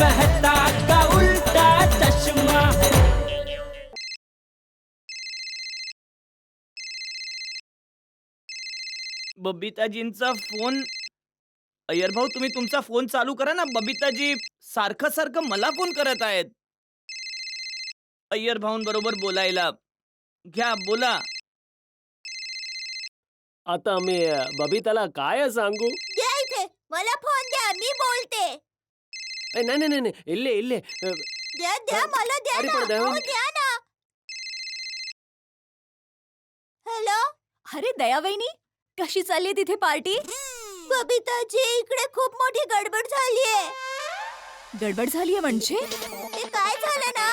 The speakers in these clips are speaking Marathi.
मेहता का उल्टा चश्मा। बबिताजींचा फ़ोन अय्यर भाऊ तुम्ही तुमचा फ़ोन चालू करा ना. बबिताजी सारखं सारखं मला फ़ोन करत आहेत. अय्यर भाऊंबरोबर बोलायला. घ्या बोला. आता मी बबिताला काय सांगू? द्या इथे. मला फ़ोन द्या मी बोलते. ए, नाही नाही नाही, नाही. इल्ले इल्ले. अ, द्या द्या अ, मला द्या अरे ना. पण द्या अहो, ना. द्या ना. हॅलो? अरे दयावहिनी कशी चालली तिथे पार्टी? बबिताजी इकडे खूप मोठी गडबड झालीये. गडबड झालीये म्हणजे? ते काय झालं ना?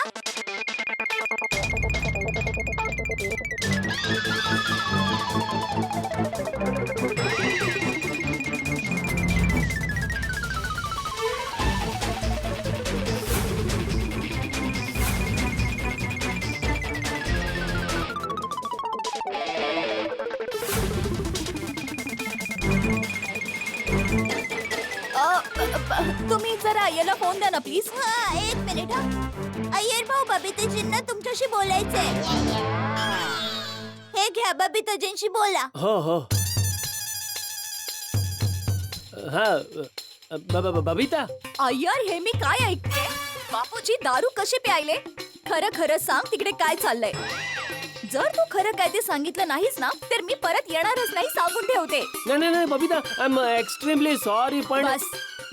तुम्ही जरा याला फोन द्या ना प्लीज हा एक मिनिट हा. अय्यर भाऊ बबिताजींना तुमच्याशी बोलायचंय. हे घ्या बबिताजींशी बोला. हो हो. हा अ, ब- ब- ब- बबिता? अय्यर हे मी काय ऐकते? बापूजी दारू कसे प्यायले? खरं खरं सांग तिकडे काय चाललंय. जर तू खरं काय ते सांगितलं नाहीस ना तर मी परत येणारच नाही सांगून ठेवते. नाही नाही नाही Babita I am extremely sorry पण बस.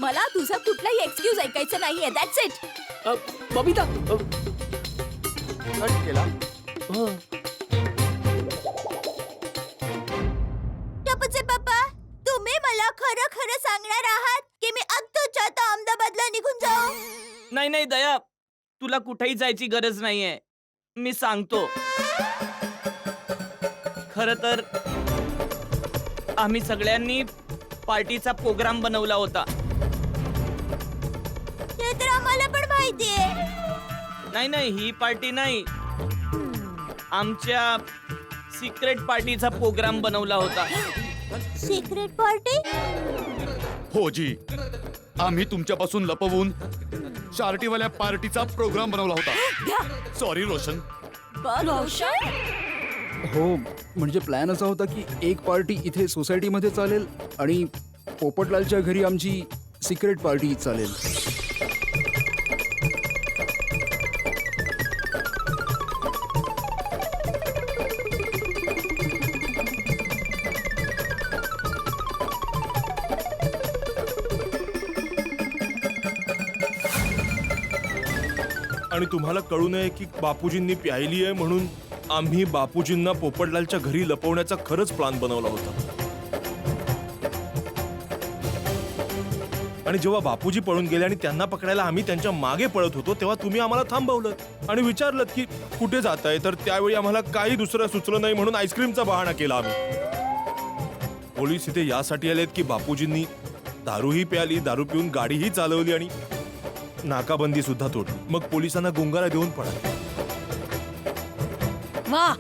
मला तुझा कुठलाही एक्सक्यूज ऐकायचं नाहीये. That's it uh, Babita uh, cut केला. टपूचे पप्पा तुम्ही मला खरं खरं सांगणार आहात की मी आत्ताच्या आता अहमदाबादला निघून जाऊ? नाही नाही दया. तुला कुठेही जायची गरज नाहीये. मी सांगतो. खर तर आम्ही सगळ्यांनी पार्टीचा प्रोग्राम बनवला होता. नाही नाही ही पार्टी नाही. आमच्या सिक्रेट पार्टीचा प्रोग्राम बनवला होता. Secret party? हो जी. आम्ही तुमच्यापासून लपवून शार्टीवाल्या पार्टीचा प्रोग्राम बनवला होता. सॉरी रोशन. रोशन? हो म्हणजे प्लॅन असा होता की एक पार्टी इथे सोसायटीमध्ये चालेल आणि पोपटलालच्या घरी आमची सिक्रेट पार्टी चालेल. आणि तुम्हाला कळू नये की बापूजींनी प्यायली आहे म्हणून आम्ही बापूजींना पोपटलालच्या घरी लपवण्याचा खरंच प्लान बनवला होता. आणि जेव्हा बापूजी पळून गेले आणि त्यांना पकडायला आम्ही त्यांच्या मागे पळत होतो तेव्हा तुम्ही आम्हाला थांबवलं आणि विचारलं की कुठे जाताय? तर त्यावेळी आम्हाला काही दुसरं सुचलं नाही म्हणून आईस्क्रीमचा बहाणा केला आम्ही. पोलीस इथे यासाठी आलेत की बापूजींनी दारूही प्याली दारू पिऊन गाडीही चालवली आणि नाकाबंदी सुद्धा तोडली मग पोलिसांना गुंगारा देऊन पळाले वा.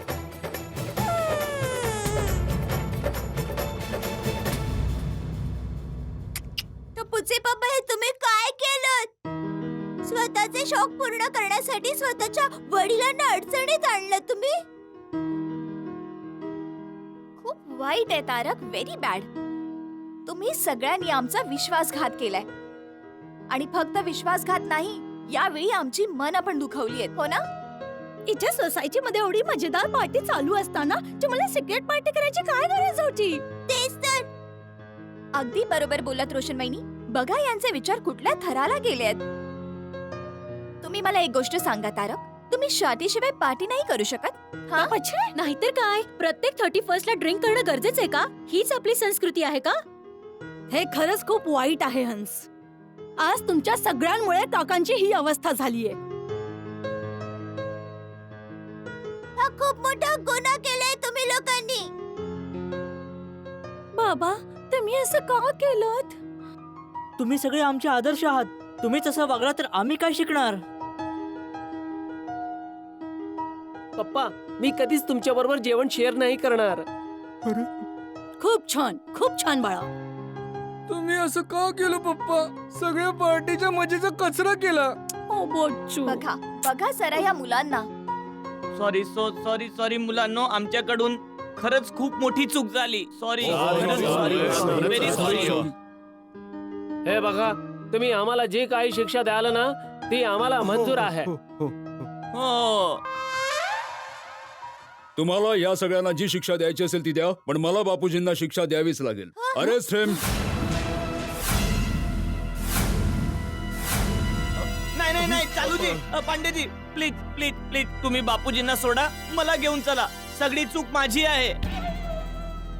टपूचे पप्पा हे तुम्ही काय केलं स्वतःचे शौक पूर्ण करण्यासाठी स्वतःच्या वडिलांना अडचणीत आणलं तुम्ही? खूप वाईट आहे तारक. व्हेरी बॅड तुम्ही सगळ्यांनी आमचा विश्वासघात केलाय. आणि फक्त विश्वासघात नाही यावेळी आमची मन पण दुखवली आहेत. हो ना? इथे सोसायटीमध्ये एवढी मजेदार पार्टी चालू असताना तुम्हाला सिक्रेट पार्टी करायची काय गरज होती? तेच तर. अगदी बरोबर बोलत रोशन वहिनी बघा यांचे विचार कुठल्या थराला गेलेत तुम्ही मला एक गोष्ट सांगा तारक. तुम्ही शादीशिवाय पार्टी नाही करू शकत? हा? नाहीतर काय? प्रत्येक थर्टी फर्स्ट ला ड्रिंक करणं गरजेचं आहे का? हीच आपली संस्कृती आहे का? हे खरंच खूप वाईट आहे हंस. आज तुमच्या सगळ्यांमुळे काकांची ही अवस्था झालीये. हा खूप मोठा गुन्हा केलाय तुम्ही लोकांनी. बाबा तुम्ही असं का केलं तुम्ही सगळे आमचे आदर्श आहात. तुम्हीच असं वागला तर आम्ही काय शिकणार? पप्पा मी कधीच तुमच्या बरोबर जेवण शेअर नाही करणार. खूप छान खूप छान बाळा. तुम्ही असं का केलं पप्पा? सगळ्या पार्टीच्या मजेचा कचरा केला. ओ बोचू बघा बघा जरा या मुलांना. सॉरी सो सॉरी सॉरी मुलांनो आमच्याकडून खरंच खूप मोठी चूक झाली. सॉरी सॉरी सॉरी हे बघा तुम्ही आम्हाला जी काही शिक्षा द्याल ना ती आम्हाला मंजूर आहे. हो. तुम्हाला या सगळ्यांना जी शिक्षा द्यायची असेल ती द्या पण मला बापूजींना शिक्षा द्यावीच लागेल. अरे थेम अ, पांडेजी प्लीज प्लीज प्लीज तुम्ही बापूजींना सोडा मला घेऊन चला. सगळी चूक माझी आहे.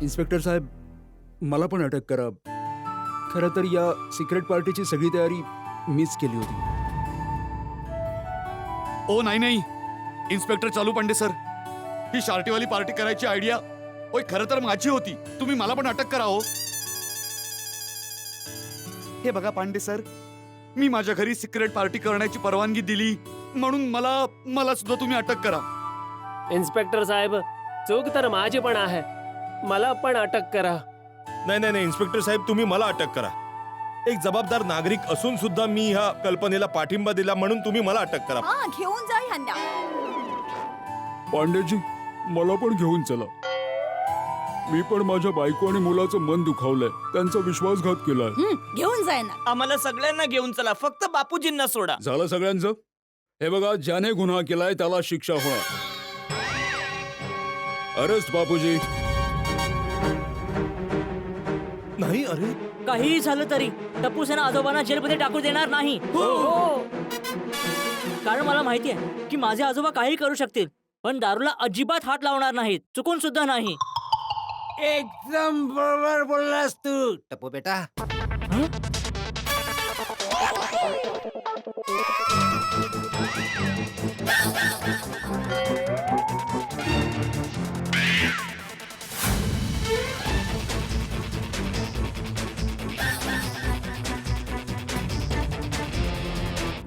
इन्स्पेक्टर साहेब मला पण अटक करा. खरं तर या सिक्रेट पार्टीची सगळी तयारी मीच केली होती. ओ नाही नाही. इन्स्पेक्टर चालू पांडे सर. ही शार्टीवाली पार्टी करायची आयडिया ओय खरं तर माझी होती. तुम्ही मला पण अटक करा हो. हे बघा पांडे सर मी माझ्या घरी सिक्रेट पार्टी करण्याची परवानगी दिली. म्हणून मला मला सुद्धा तुम्ही अटक करा. इन्स्पेक्टर साहेब चूक तर माझी पण आहे. मला पण अटक करा. नाही नाही नाही इन्स्पेक्टर साहेब तुम्ही मला अटक करा. एक जबाबदार नागरिक असून सुद्धा मी ह्या कल्पनेला पाठिंबा दिला म्हणून तुम्ही मला अटक करा. हा घेऊन जा ह्यांना. पांडेजी मला पण घेऊन चला. मी पण माझ्या बायको आणि मुलाचं मन दुखावलंय. त्यांचा विश्वासघात केलाय. घेऊन जाय ना आम्हाला सगळ्यांना घेऊन चला फक्त बापूजींना सोडा. झालं सगळ्यांचं? हे बघा ज्याने गुन्हा केलाय त्याला शिक्षा होणार अरेस्ट बापूजी. नाही अरे. काहीही झालं तरी टप्पू सेना आजोबांना जेलमध्ये टाकू देणार नाही. हो. कारण मला माहिती आहे की माझे आजोबा काही करू शकतील पण दारूला अजिबात हात लावणार नाहीत. चुकून सुद्धा नाही. एकदम बरोबर बोललास तू. टप्पू बेटा.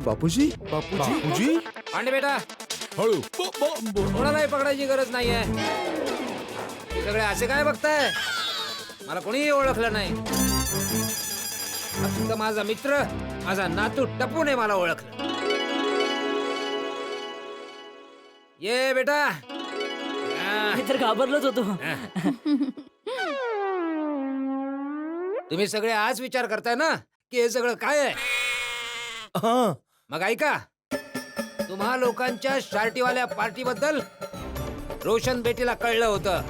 बापूजी? बापूजी? पांडे बेटा. हळू. कोणालाही पकडायची गरज नाहीये. हे सगळे असे काय बघताय? मला कोणीही ओळखलं नाही. फक्त माझा मित्र माझा नातू टपूने मला ओळखलं. ये बेटा. हा. मी तर घाबरलोच होतो. तुम्ही सगळे आज विचार करताय ना की हे सगळं काय आहे? हा. मग ऐका. तुम्हा लोकांच्या शार्टीवाल्या पार्टी बद्दल रोशन बेटीला कळलं होतं.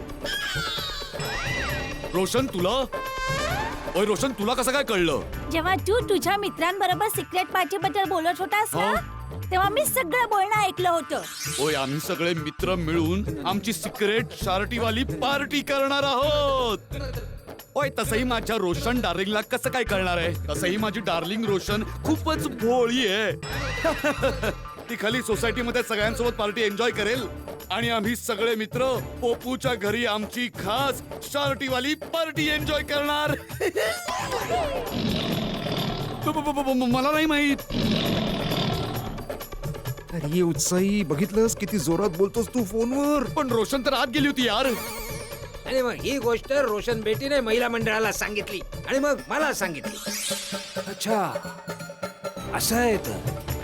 रोशन तुला? ओय रोशन तुला कसं काय कळलं? जेव्हा तू तुझ्या मित्रांबरोबर सिक्रेट पार्टी बद्दल बोलत होतास ना तेव्हा मी सगळं बोलणं ऐकलं होतं. ओय आम्ही सगळे मित्र मिळून आमची सिक्रेट शार्टीवाली पार्टी करणार आहोत. ओय तसंही माझ्या रोशन डार्लिंगला कसं काय कळणार आहे? तसंही माझी डार्लिंग रोशन खूपच भोळी आहे. ती खाली सोसायटीमध्ये सगळ्यांसोबत पार्टी एन्जॉय करेल. आणि आम्ही सगळे मित्र पोपूच्या घरी आमची खास शार्टीवाली पार्टी एन्जॉय करणार. मला नाही माहीत. अरे उत्साही. बघितलंस? किती जोरात बोलतोस तू फोनवर. पण रोशन तर आत गेली होती यार. आणि मग ही गोष्ट रोशन बेटीने महिला मंडळाला सांगितली आणि मग मला सांगितली. अच्छा. असं आहे तर.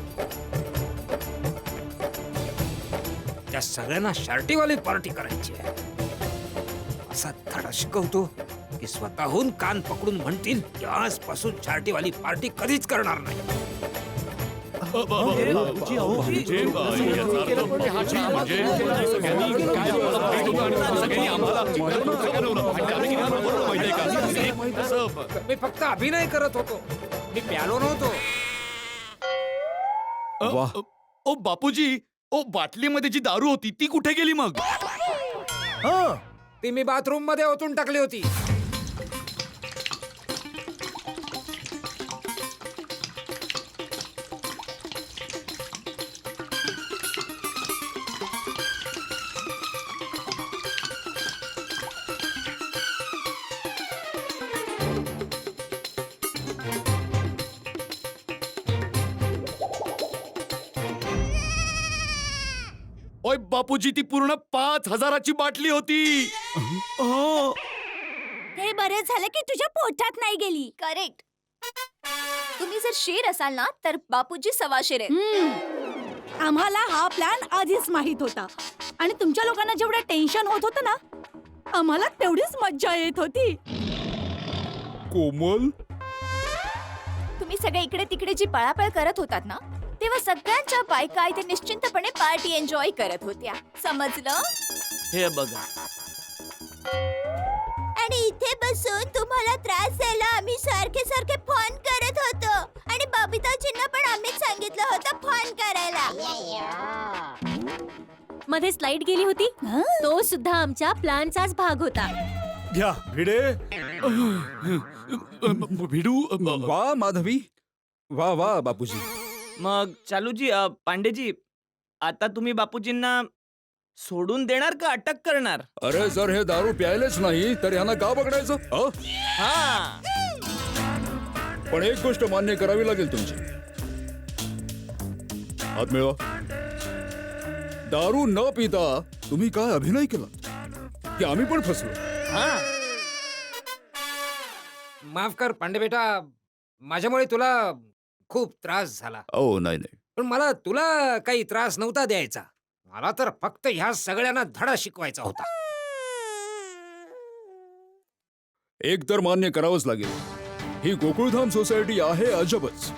त्या सगळ्यांना शर्टीवाली पार्टी करायची आहे. असा धडा शिकवतो की स्वतःहून कान पकडून म्हणतील की आजपासून शार्टीवाली पार्टी कधीच करणार नाही. मी फक्त अभिनय करत होतो. मी प्यालो नव्हतो. ओ बापूजी ओ बाटलीमध्ये जी दारू होती ती कुठे गेली मग? हं ती मी बाथरूममध्ये ओतून टाकली होती. बापूजी ती पूर्ण पाच हजाराची बाटली होती. हो हे बरं झालं की तुझ्या पोटात नाही गेली. करेक्ट तुम्ही जर शेर असाल ना तर बापूजी सव्वा शेर आहेत. हम्म. आम्हाला हा प्लॅन आधीच माहीत होता. आणि तुमच्या लोकांना जेवढं टेन्शन होत होतं ना आम्हाला तेवढीच मज्जा येत होती. कोमल? तुम्ही सगळे इकडे तिकडे जी पळापळ करत होतात ना तेव्हा सगळ्यांच्या बायका इथे निश्चिंतपणे पार्टी एन्जॉय करत होत्या. समजलं? हे बघा. आणि इथे बसून तुम्हाला त्रास द्यायला आम्ही सारखे सारखे फोन करत होतो. आणि बबिताजींना पण आम्हीच सांगितलं होतं फोन करायला. मध्ये स्लाइड गेली होती? तो सुद्धा आमच्या प्लॅनचाच भाग होता. घ्या भिडे. भिडू वा माधवी. वा वा बापूजी. मग चालूजी अ, पांडेजी आता तुम्ही बापूजींना सोडून देणार का अटक करणार? अरे जर हे दारू प्यायलेच नाही तर यांना का पकडायचं अ? हा. पण एक गोष्ट मान्य करावी लागेल तुमची. हात मिळवा. दारू न पिता तुम्ही काय अभिनय केला? की आम्ही पण फसलो? हा. माफ कर पांडे बेटा माझ्यामुळे तुला खूप त्रास झाला. ओ नाही नाही. पण मला तुला काही त्रास नव्हता द्यायचा. मला तर फक्त ह्या सगळ्यांना धडा शिकवायचा होता. एक तर मान्य करावंच लागेल. ही गोकुळधाम सोसायटी आहे अजबच.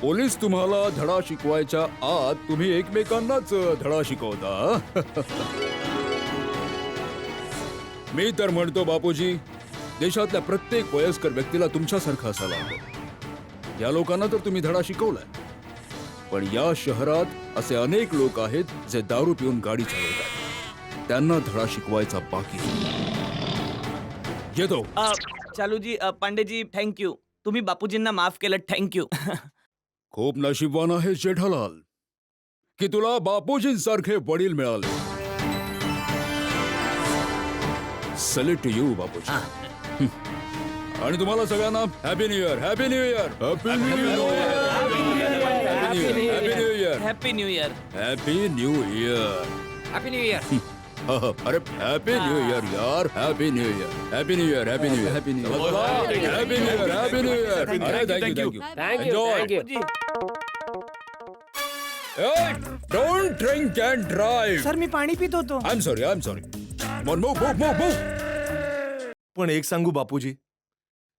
पोलीस तुम्हाला धडा शिकवायच्या आत तुम्ही एकमेकांनाच धडा शिकवता मी तर म्हणतो बापूजी देशातल्या प्रत्येक वयस्कर व्यक्तीला तुमच्यासारखा असायला हवं. या लोकांना तर तुम्ही धडा शिकवलाय. पण या शहरात असे अनेक लोक आहेत जे दारू पिऊन गाडी चालवतात. त्यांना धडा शिकवायचा बाकी. येतो. चालूजी पांडेजी थँक्यू तुम्ही बापूजींना माफ केलं थँक्यू खूप नशीबवान आहे जेठालाल. की तुला बापूजींसारखे वडील मिळाले. Salute to you Bapuji. आणि तुम्हाला सगळ्यांना happy new year happy new year happy new year happy new year happy new year happy new year happy new year अरे हॅपी न्यू इयर यार happy new year happy new year happy new year happy new year happy new year happy new year अरे thank you thank you thank you Enjoy. Thank you don't drink and drive sir मी पाणी पित होतो I am sorry I am sorry move move move move पण एक सांगू बापूजी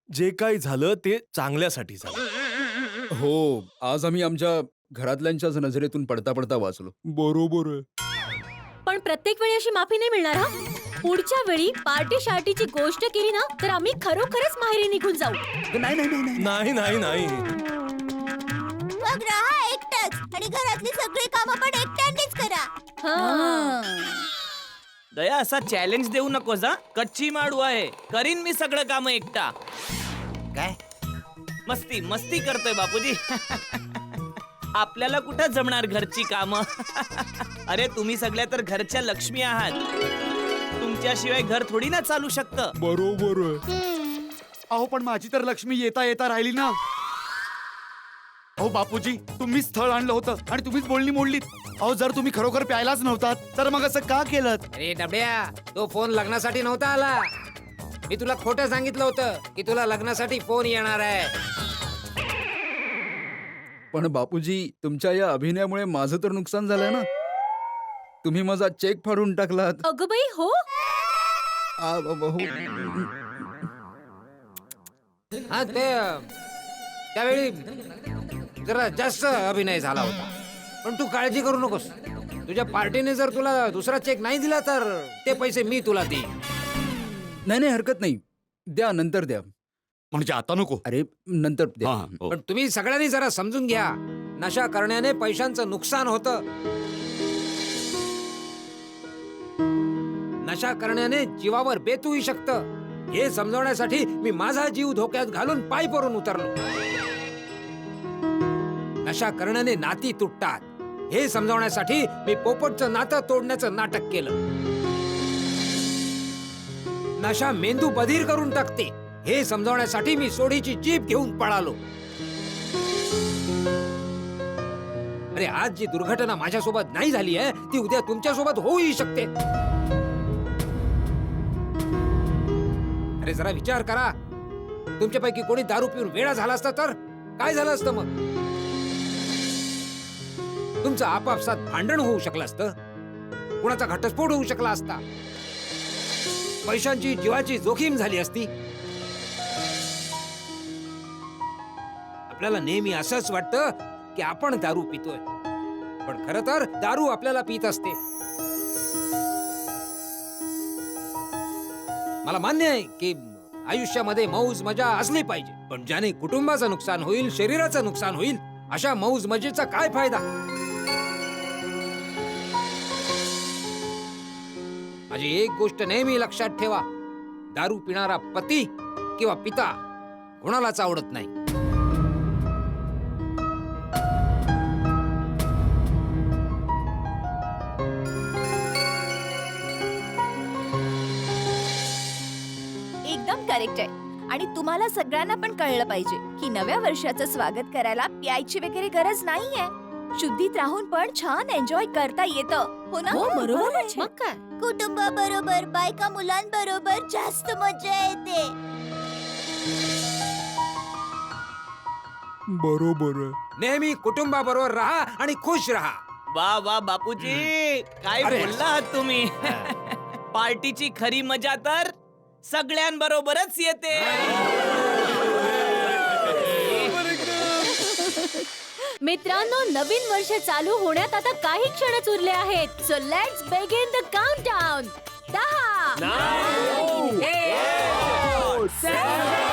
जे काही झालं ते चांगल्यासाठी झालं. हो आज आम्ही आमच्या घरातल्यांच्याच नजरेतून पडता पडता वाचलो. बरोबर आहे. पण प्रत्येक वेळी अशी माफी नाही मिळणार हा? पुढच्या वेळी पार्टी शार्टीची गोष्ट केली ना तर आम्ही खरोखरच माहेरी निघून जाऊ. नाही नाही नाही मग राहा एकटाच आणि घरातली सगळी कामं पण एकट्यानेच करा. हा. दया असा चॅलेंज देऊ नकोस हा. कच्ची माडू आहे. करीन मी सगळं काम एकटा. काय? मस्ती मस्ती करतोय बापूजी. आपल्याला कुठं जमणार घरची कामं? अरे तुम्ही सगळ्या तर घरच्या लक्ष्मी आहात. तुमच्याशिवाय घर थोडी ना चालू शकतं. बरोबर आहे. अहो पण माझी तर लक्ष्मी येता येता राहिली ना. अहो बापूजी तुम्ही स्थळ आणलं होतं आणि तुम्हीच बोलणी मोडलीत. अहो जर तुम्ही खरोखर प्यायलाच नव्हतात तर मग असं का केलं अरे डबड्या तो फोन लग्नासाठी नव्हता आला. मी तुला खोटं सांगितलं होतं की तुला लग्नासाठी फोन येणार आहे. पण बापूजी तुमच्या या अभिनयामुळे माझं तर नुकसान झालंय ना? तुम्ही माझा चेक फाडून टाकलात. अगं बाई हो? आ, ब- ब- हो. हा ते त्यावेळी जरा जास्त अभिनय झाला होता. पण तू काळजी करू नकोस. तुझ्या पार्टीने जर तुला दुसरा चेक नाही दिला तर ते पैसे मी तुला देईन. नाही नाही हरकत नाही. द्या नंतर द्या. म्हणजे आता नको? अरे नंतर द्या. हा, हो. पण तुम्ही सगळ्यांनी जरा समजून घ्या. नशा करण्याने पैशांचं नुकसान होतं. नशा करण्याने जीवावर बेतूही शकतं. हे समजवण्यासाठी मी माझा जीव धोक्यात घालून पाय पडून उतरलो. नशा करण्याने नाती तुटतात. हे समजवण्यासाठी मी पोपटचं नातं तोडण्याचं नाटक केलं. नशा मेंदू बधीर करून टाकते. हे समजवण्यासाठी मी सोडीची जीप घेऊन पळालो. अरे आज जी दुर्घटना माझ्यासोबत नाही झाली आहे ती उद्या तुमच्यासोबत होऊही शकते. अरे जरा विचार करा. तुमच्यापैकी कोणी दारू पिऊन वेळा झाला असता तर? काय झालं असतं मग? तुमचं आपापसात भांडण होऊ शकलं असतं? कुणाचा घटस्फोट होऊ शकला असता? पैशांची जीवाची जोखीम झाली असती? आपल्याला नेहमी असंच वाटतं की आपण दारू पितोय. पण खर तर दारू आपल्याला पित असते. मला मान्य आहे की आयुष्यामध्ये मौज मजा असली पाहिजे. पण ज्याने कुटुंबाचं नुकसान होईल शरीराचं नुकसान होईल अशा मौज मजेचा काय फायदा? माझी एक गोष्ट नेहमी लक्षात ठेवा. दारू पिणारा पती किंवा पिता कोणालाच आवडत नाही. एकदम करेक्ट आहे. आणि तुम्हाला सगळ्यांना पण कळलं पाहिजे की नव्या वर्षाचं स्वागत करायला प्यायची वगैरे गरज नाहीये. शुद्धीत राहून पण छान एन्जॉय करता येतं. हो ना? हो बरोबर मग काय? कुटुंबाबरोबर बायका मुलांबरोबर जास्त मजा येते. बरोबर नेहमी कुटुंबाबरोबर राहा आणि खुश राहा. वा वा बापूजी. काय अरे. बोलला आहात तुम्ही? पार्टीची खरी मजा तर सगळ्यांबरोबरच येते. मित्रांनो नवीन वर्ष चालू होण्यात आता काही क्षणच उरले आहेत. So let's begin the countdown दहा Nine, eight, seven,